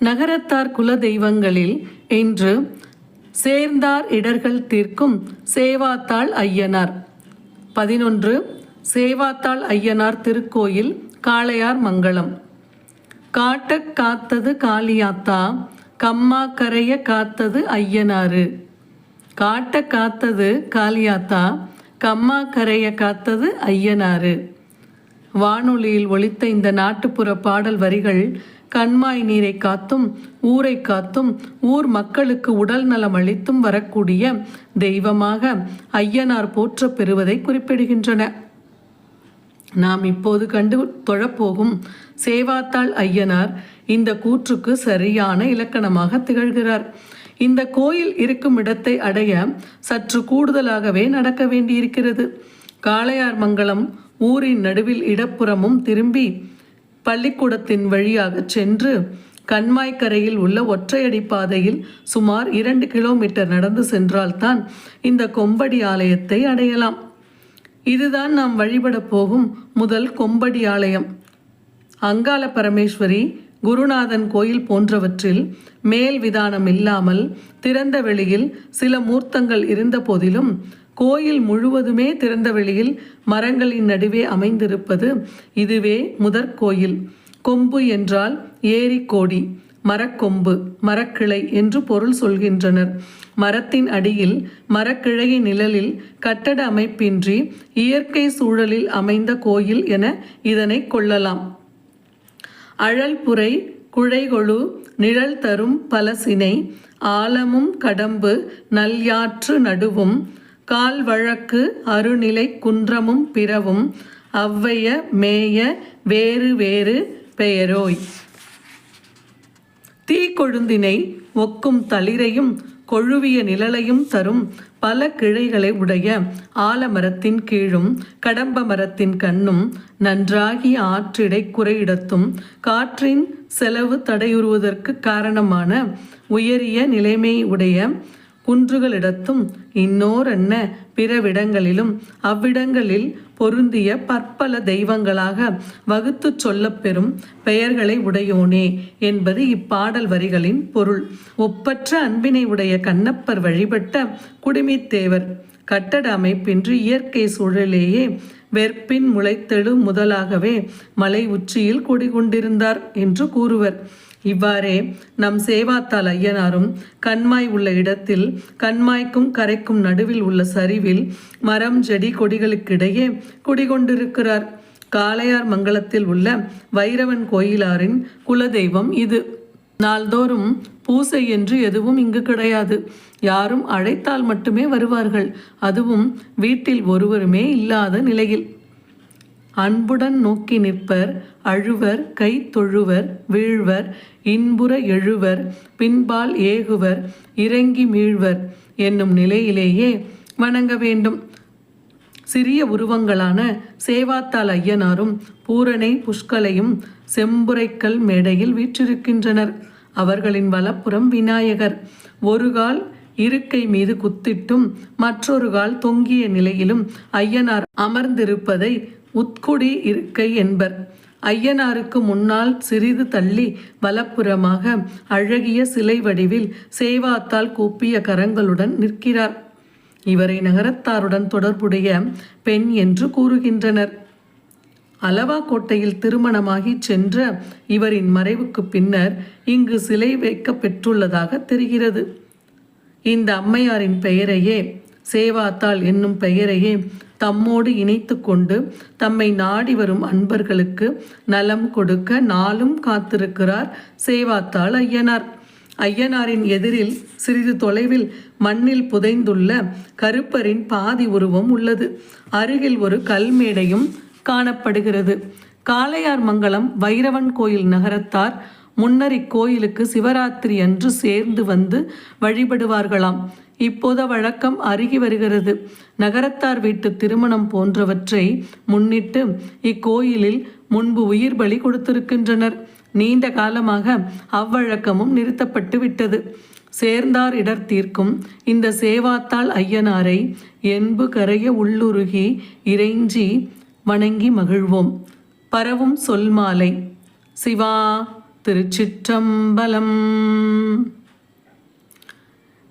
நகரத்தார் குல தெய்வங்களில் இன்று சேர்ந்தார் இடர்கள் தீர்க்கும் சேவாத்தாள் ஐயனார். பதினொன்று சேவாத்தாள் ஐயனார் திருக்கோயில் காளையார் மங்களம். காட்டக் காத்தது காளியாத்தா கம்மா கரைய காத்தது ஐயனாரு காட்ட காத்தது காளியாத்தா கம்மா கரைய காத்தது ஐயனாரு வானொலியில் ஒழித்த இந்த நாட்டுப்புற பாடல் வரிகள் கண்மாய் நீரை காத்தும் ஊரை காத்தும் ஊர் மக்களுக்கு உடல் நலம் அளித்தும் வரக்கூடிய தெய்வமாக ஐயனார் போற்றப் பெறுவதை குறிப்பிடுகின்றன. நாம் இப்போது கண்டு தொழப்போகும் சேவாத்தாள் ஐயனார் இந்த கூற்றுக்கு சரியான இலக்கணமாக திகழ்கிறார். இந்த கோயில் இருக்கும் இடத்தை அடைய சற்று கூடுதலாகவே நடக்க வேண்டியிருக்கிறது. காளையார் மங்கலம் ஊரின் நடுவில் இடப்புறமும் திரும்பி பள்ளிக்கூடத்தின் வழியாக சென்று கண்மாய்க்கரையில் உள்ள ஒற்றையடி பாதையில் சுமார் இரண்டு கிலோமீட்டர் நடந்து சென்றால்தான் இந்த கொம்படி ஆலயத்தை அடையலாம். இதுதான் நாம் வழிபட போகும் முதல் கொம்படி ஆலயம். அங்காள பரமேஸ்வரி குருநாதன் கோயில் போன்றவற்றில் மேல் விதானம் இல்லாமல் திறந்த வெளியில் சில மூர்த்தங்கள் இருந்த போதிலும் கோயில் முழுவதுமே திறந்த வெளியில் மரங்களின் நடுவே அமைந்திருப்பது இதுவே முதற் கோயில் கொம்பு என்றால் ஏரி கோடி மரக்கொம்பு மரக்கிளை என்று பொருள் சொல்கின்றனர். மரத்தின் அடியில் மரக்கிளையின் நிழலில் கட்டட அமைப்பின்றி இயற்கை சூழலில் அமைந்த கோயில் என இதனை கொள்ளலாம். அழல்புரை குழைகொழு நிழல் தரும் பலசினை ஆலமும் கடம்பு நல்யாற்று நடுவும் கால் வழக்கு அருநிலை குன்றமும் பிறவும் அவ்வைய மேய வேறு வேறு பெயரோய். தீக்கொழுந்தினை ஒக்கும் தளிரையும் கொழுவிய நிழலையும் தரும் பல கிளைகளை உடைய ஆலமரத்தின் கீழும் கடம்ப மரத்தின் கண்ணும் நன்றாகி ஆற்றிடை குறையிடத்தும் காற்றின் செலவு தடையுறுவதற்கு காரணமான உயரிய நிலைமை உடைய குன்றுகளிடத்தும் இன்னோரென்ன பிறவிடங்களிலும் அவ்விடங்களில் பொருந்திய பற்பல தெய்வங்களாக வகுத்துச் சொல்லப்பெறும் பெயர்களை உடையோனே என்பது இப்பாடல் வரிகளின் பொருள். ஒப்பற்ற அன்பினை உடைய கண்ணப்பர் வழிபட்ட குடிமித்தேவர் கட்டட அமைப்பின்றி இயற்கை சூழலேயே வெற்பின் முளைத்தெழு முதலாகவே மலை உச்சியில் குடிகொண்டிருந்தார் என்று கூறுவர். இவ்வாறே நம் சேவாத்தால் ஐயனாரும் கண்மாய் உள்ள இடத்தில் கண்மாய்க்கும் கரைக்கும் நடுவில் உள்ள சரிவில் மரம் செடி கொடிகளுக்கிடையே குடிகொண்டிருக்கிறார். காளையார் மங்கலத்தில் உள்ள வைரவன் கோயிலாரின் குலதெய்வம் இது. நாள்தோறும் பூசை என்று எதுவும் இங்கு கிடையாது. யாரும் அழைத்தால் மட்டுமே வருவார்கள். அதுவும் வீட்டில் ஒருவருமே இல்லாத நிலையில். அன்புடன் நோக்கி நிற்பர் அழுவர் கை தொழுவர் வீழ்வர் இன்புற எழுவர் பின்பால் ஏகுவர் இறங்கி மீழ்வர் என்னும் நிலையிலேயே வணங்க வேண்டும். சிறிய உருவங்களான சேவாத்தால் ஐயனாரும் பூரணை புஷ்கலையும் செம்புரைக்கல் மேடையில் வீற்றிருக்கின்றனர். அவர்களின் வலப்புறம் விநாயகர். ஒரு கால் இருக்கை மீது குத்திட்டும் மற்றொரு கால் தொங்கிய நிலையிலும் ஐயனார் அமர்ந்திருப்பதை உட்குடி இருக்கை என்பர். ஐயனாருக்கு முன்னால் சிறிது தள்ளி வலப்புறமாக அழகிய சிலை வடிவில் சேவாத்தால் கூப்பிய கரங்களுடன் நிற்கிறார். இவரை நகரத்தாருடன் தொடர்புடைய பெண் என்று கூறுகின்றனர். அலவா கோட்டையில் திருமணமாகி சென்ற இவரின் மறைவுக்கு பின்னர் இங்கு சிலை வைக்கப்பெற்றுள்ளதாக தெரிகிறது. இந்த அம்மையாரின் பெயரையே சேவாத்தாள் என்னும் பெயரையே தம்மோடு இணைத்து கொண்டு தம்மை நாடி வரும் அன்பர்களுக்கு நலம் கொடுக்க நாளும் காத்திருக்கிறார் சேவாத்தாள் ஐயனார். ஐயனாரின் எதிரில் சிறிது தொலைவில் மண்ணில் புதைந்துள்ள கருப்பரின் பாதி உருவம் உள்ளது. அருகில் ஒரு கல்மேடையும் காணப்படுகிறது. காளையார் மங்கலம் வைரவன் கோயில் நகரத்தார் முன்னர் இக்கோயிலுக்கு சிவராத்திரி அன்று சேர்ந்து வந்து வழிபடுவார்களாம். இப்போத வழக்கம் அருகி வருகிறது. நகரத்தார் வீட்டு திருமணம் போன்றவற்றை முன்னிட்டு இக்கோயிலில் முன்பு உயிர் பலி கொடுத்திருக்கின்றனர். நீண்ட காலமாக அவ்வழக்கமும் நிறுத்தப்பட்டு விட்டது. சேர்ந்தார் இடர் தீர்க்கும் இந்த சேவாத்தாள் ஐயனாரை என்பு கரைய உள்ளுருகி இறைஞ்சி வணங்கி மகிழ்வோம். பரவும் சொல் மாலை. சிவா திருச்சிற்றம்பலம்.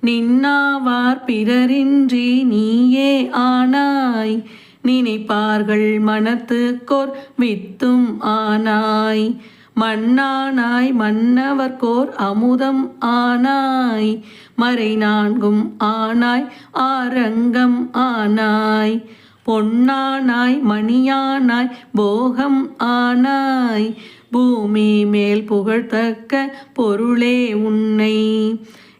நின்னாவார் பிறரின்றி நீயே ஆனாய். நினைப்பார்கள் மனத்துக்கோர் வித்தும் ஆனாய். மண்ணானாய் மன்னவர்க்கோர் அமுதம் ஆனாய். மறை நான்கும் ஆனாய் ஆரங்கம் ஆனாய். பொன்னானாய் மணியானாய் போகம் ஆனாய். பூமி மேல் புகழ்த்தக்க பொருளே உன்னை.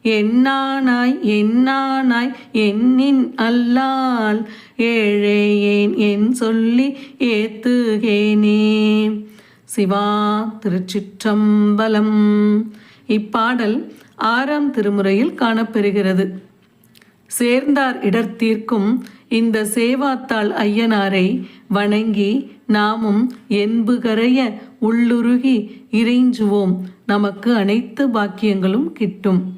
என்னானாய் என்னானாய் எண்ணின் அல்லால் ஏழே ஏன் என் சொல்லி ஏத்துகேனே. சிவா திருச்சிற்றம்பலம். இப்பாடல் ஆறாம் திருமுறையில் காணப்பெறுகிறது. சேர்ந்தார் இடர்த்தீர்க்கும் இந்த சேவாத்தாள் ஐயனாரை வணங்கி நாமும் என்பு கரைய உள்ளுருகி இறைஞ்சுவோம். நமக்கு அனைத்து பாக்கியங்களும் கிட்டும்.